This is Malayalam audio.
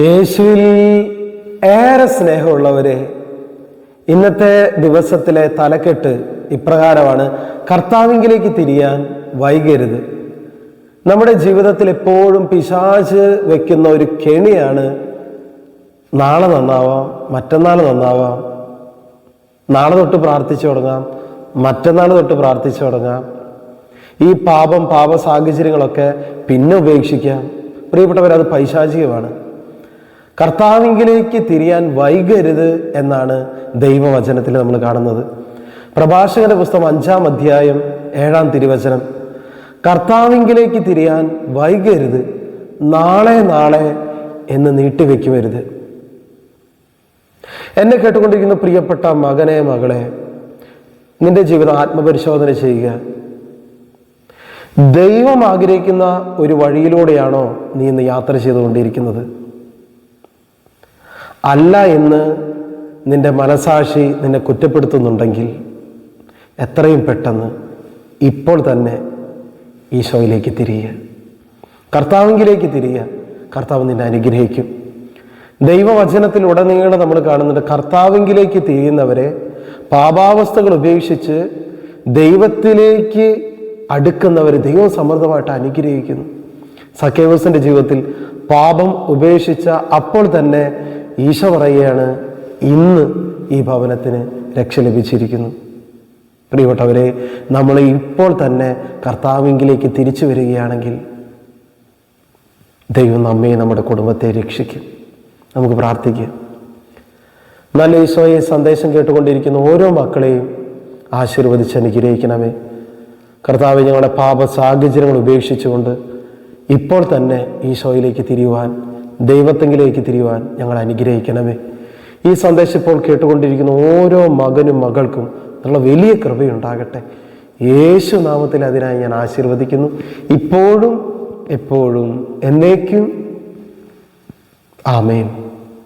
യേശുവിൽ ഏറെ സ്നേഹമുള്ളവരെ ഇന്നത്തെ ദിവസത്തിലെ തലക്കെട്ട് ഇപ്രകാരമാണ് കർത്താവിങ്കിലേക്ക് തിരിയാൻ വൈകരുത്. നമ്മുടെ ജീവിതത്തിൽ എപ്പോഴും പിശാച് വെക്കുന്ന ഒരു കെണിയാണ് നാളെ നന്നാവാം മറ്റന്നാൾ നന്നാവാം നാളെ തൊട്ട് പ്രാർത്ഥിച്ചു തുടങ്ങാം മറ്റന്നാൾ തൊട്ട് പ്രാർത്ഥിച്ചു തുടങ്ങാം. ഈ പാപം പാപ സാഹചര്യങ്ങളൊക്കെ പിന്നെ ഉപേക്ഷിക്കാം. പ്രിയപ്പെട്ടവർ അത് പൈശാചികമാണ്. കർത്താവിങ്കിലേക്ക് തിരിയാൻ വൈകരുത് എന്നാണ് ദൈവവചനത്തിൽ നമ്മൾ കാണുന്നത്. പ്രഭാഷകന്റെ പുസ്തകം അഞ്ചാം അധ്യായം ഏഴാം തിരുവചനം. കർത്താവിങ്കിലേക്ക് തിരിയാൻ വൈകരുത് നാളെ നാളെ എന്ന് നീട്ടിവെക്കുമരുത് എന്നെ കേട്ടുകൊണ്ടിരിക്കുന്ന പ്രിയപ്പെട്ട മകനെ മകളെ നിന്റെ ജീവിതം ആത്മപരിശോധന ചെയ്യുക. ദൈവം ആഗ്രഹിക്കുന്ന ഒരു വഴിയിലൂടെയാണോ നീ ഇന്ന് യാത്ര ചെയ്തുകൊണ്ടിരിക്കുന്നത്? അല്ല എന്ന് നിന്റെ മനസാക്ഷി നിന്നെ കുറ്റപ്പെടുത്തുന്നുണ്ടെങ്കിൽ എത്രയും പെട്ടെന്ന് ഇപ്പോൾ തന്നെ ഈശോയിലേക്ക് തിരിയുക. കർത്താവിങ്കിലേക്ക് തിരിയുക. കർത്താവ് നിന്നെ അനുഗ്രഹിക്കും. ദൈവവചനത്തിൽ ഉടനീളം നമ്മൾ കാണുന്നുണ്ട് കർത്താവിങ്കിലേക്ക് തിരിയുന്നവരെ പാപാവസ്ഥകൾ ഉപേക്ഷിച്ച് ദൈവത്തിലേക്ക് അടുക്കുന്നവർ ദൈവം സമൃദ്ധമായിട്ട് അനുഗ്രഹിക്കുന്നു. സക്കേവസിന്റെ ജീവിതത്തിൽ പാപം ഉപേക്ഷിച്ച അപ്പോൾ തന്നെ ഈശോ പറയുകയാണ് ഇന്ന് ഈ ഭവനത്തിന് രക്ഷ ലഭിച്ചിരിക്കുന്നു. പ്രിയപ്പെട്ടവരെ നമ്മൾ ഇപ്പോൾ തന്നെ കർത്താവിങ്കിലേക്ക് തിരിച്ചു വരികയാണെങ്കിൽ ദൈവം നമ്മെ നമ്മുടെ കുടുംബത്തെ രക്ഷിക്കും. നമുക്ക് പ്രാർത്ഥിക്കാം. നല്ല ഈശോയെ സന്ദേശം കേട്ടുകൊണ്ടിരിക്കുന്ന ഓരോ മക്കളെയും ആശീർവദിച്ച് അനുഗ്രഹിക്കണമേ. കർത്താവ് ഞങ്ങളുടെ പാപ സാഹചര്യങ്ങൾ ഉപേക്ഷിച്ചുകൊണ്ട് ഇപ്പോൾ തന്നെ ഈശോയിലേക്ക് തിരിയുവാൻ ദൈവത്തെങ്കിലേക്ക് തിരിയുവാൻ ഞങ്ങൾ അനുഗ്രഹിക്കണമേ. ഈ സന്ദേശം ഇപ്പോൾ കേട്ടുകൊണ്ടിരിക്കുന്ന ഓരോ മകനും മകൾക്കും നല്ല വലിയ കൃപയുണ്ടാകട്ടെ. യേശു നാമത്തിൽ അതിനായി ഞാൻ ആശീർവദിക്കുന്നു. ഇപ്പോഴും എപ്പോഴും എന്നേക്കും. ആമേൻ.